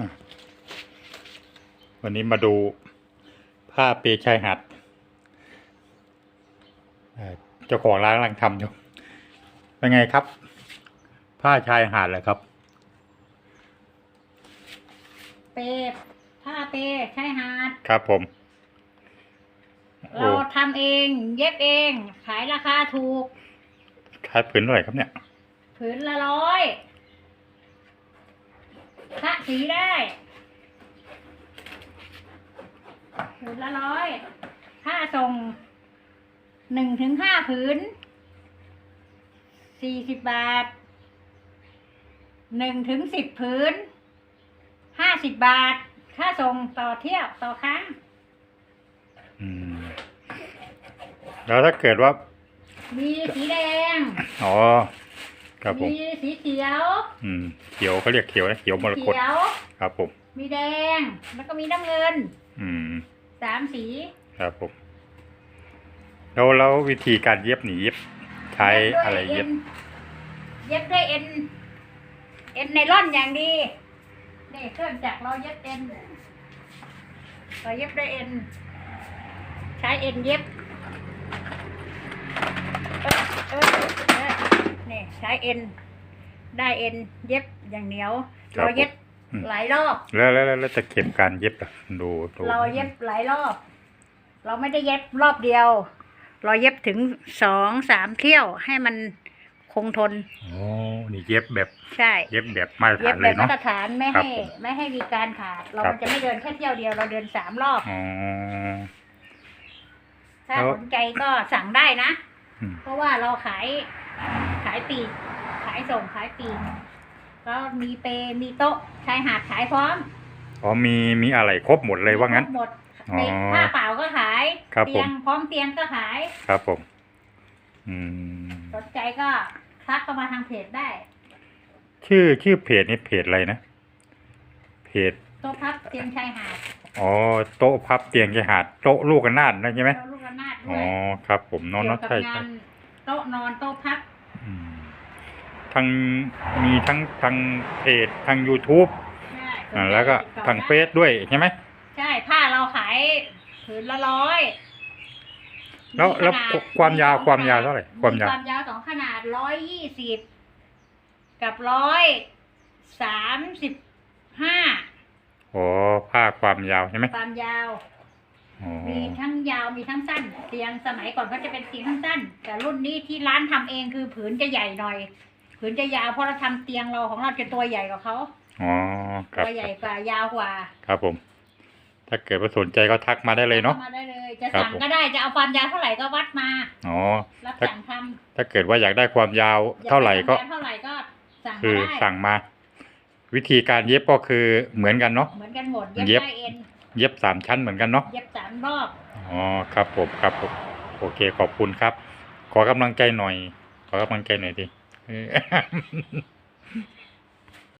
อะวันนี้มาดูผ้าเปชายหัดเอ่อเจ้าของร้านกำลังทำอยู่ เป็นไงครับ ผ้าชายหาดเลยครับ เปผ้าเปชายหาด ครับผมโอ้เราทำเองเย็บเอง ขายราคาถูก ขายผืนเท่าไหร่ครับเนี่ย ผืนละร้อยคะ สีได้ผืนละร้อย ค่าส่งหนึ่งถึงห้าผืนสี่สิบบาทหนึ่งถึงสิบผืนห้าสิบบาท ค่าส่งต่อเที่ยวต่อครั้งอืมแล้วถ้าเกิดว่า มีสีแดง อ๋อ ครับผม มีสีเขียว อืมเขียวเขาเรียกเขียวนะเขียวมรกตเขียว ครับผม มีแดง แล้วก็มีน้ำเงิน อืม สามสีครับผมแล้วแล้ววิธีการเย็บหนีเย็บใช้อะไรเย็บ เย็บด้วยเอ็น เอ็นไนล่อนอย่างดีนี่เครื่องจักรเราเย็บเอ็น เราเย็บด้วยเอ็น ใช้เอ็นเย็บเออเออเออนี่ใช้เอ็น ได้เอ็น เย็บอย่างเหนียว ครับเราเย็บอืม หลายรอบ แล้วแล้วแล้วแล้วจะเก็บการเย็บล่ะดูดูเราเย็บหลายรอบ เราไม่ได้เย็บรอบเดียว เราเย็บถึงสองสามเที่ยวให้มันคงทน โอ้นี่เย็บแบบใช่ เย็บแบบมาตรเย็ฐาบนแบเลยบมาเนาะ ตรฐานไม่ครัให้บผมไม่ให้มีการขาด เราครับมันจะไม่เดินแค่เที่ยวเดียวเราเดินสามรอบ อ๋อ ถ้าแล้ว สนใจก็สั่งได้นะ อืมเพราะว่าเราขายขายปลีกขายส่งขายปลีกก็มีเปรมีโต๊ะชายหาดขายพร้อมอ๋อมีมีอะไรครบหมดเลยว่างั้น หมดอ๋อในผ้าเปล่าก็ขาย ครับเตียงผมพร้อมเตียงก็ขาย ครับผม อืม สนใจก็ทักเข้ามาทางเพจได้ชื่อชื่อเพจนี่เพจอะไรนะ เพจ โต๊ะพับเตียงชายหาดอ๋อ โต๊ะพับเตียงชายหาดโต๊ะลูกกันนาดนะใช่ไหมโต๊ะลูกระนาดด้อ๋วอยครับผมนอนเกี่นยอวนกับใช่งาใช่นโต๊ะนอนโต๊ะพับ อืมทั้งมีทั้งทางเพจทาง YouTube ใช่อ่าแล้วก็ติดต่อทางได้เฟซด้วยใช่ไหมใช่ผ้าเราขายผืนละร้อยแล้วมีแล้วขนาดความยาวสองความยาวขนดเท่าไหร่ความยาว ความยาวสองขนาดร้อยยี่สิบกับร้อยสามสิบห้าอ๋อผ้าความยาวใช่ไหมความยาว อ๋อมีทั้งยาวมีทั้งสั้น เตียงสมัยก่อนก็จะเป็นเตียงสั้นๆแต่รุ่นนี้ที่ร้านทำเองคือผืนจะใหญ่หน่อย ผืนจะยาวเพราะเราทำเตียงเราของเราจะตัวใหญ่กว่าเขาอ๋อครับตัวใหญ่กว่ายาวกว่าครับผม ถ้าเกิดว่าสนใจก็ทักมาได้เลยเนาะข้มาได้เลย จะครับสั่งผม ก็ได้จะเอาความยาวเท่าไหร่ก็วัดมา อ๋อ รับถ้าสั่งทำถ้าเกิดว่าอยากได้ความยาวอยกเท่าไหร่ก็ด้ความยาวเท่าไหร่ก็สั่งคืมาอได้สั่งมา วิธีการเย็บก็คือเหมือนกันเนาะ เหมือนกันหมดเย็เย็บบได้เอ็น เย็บสามชั้นเหมือนกันเนาะ เย็บสามรอบ อ๋อ ครับผม ครับผม โอเค ขอบคุณครับ ขอกำลังใจหน่อย ขอกำลังใจหน่อยดิเออ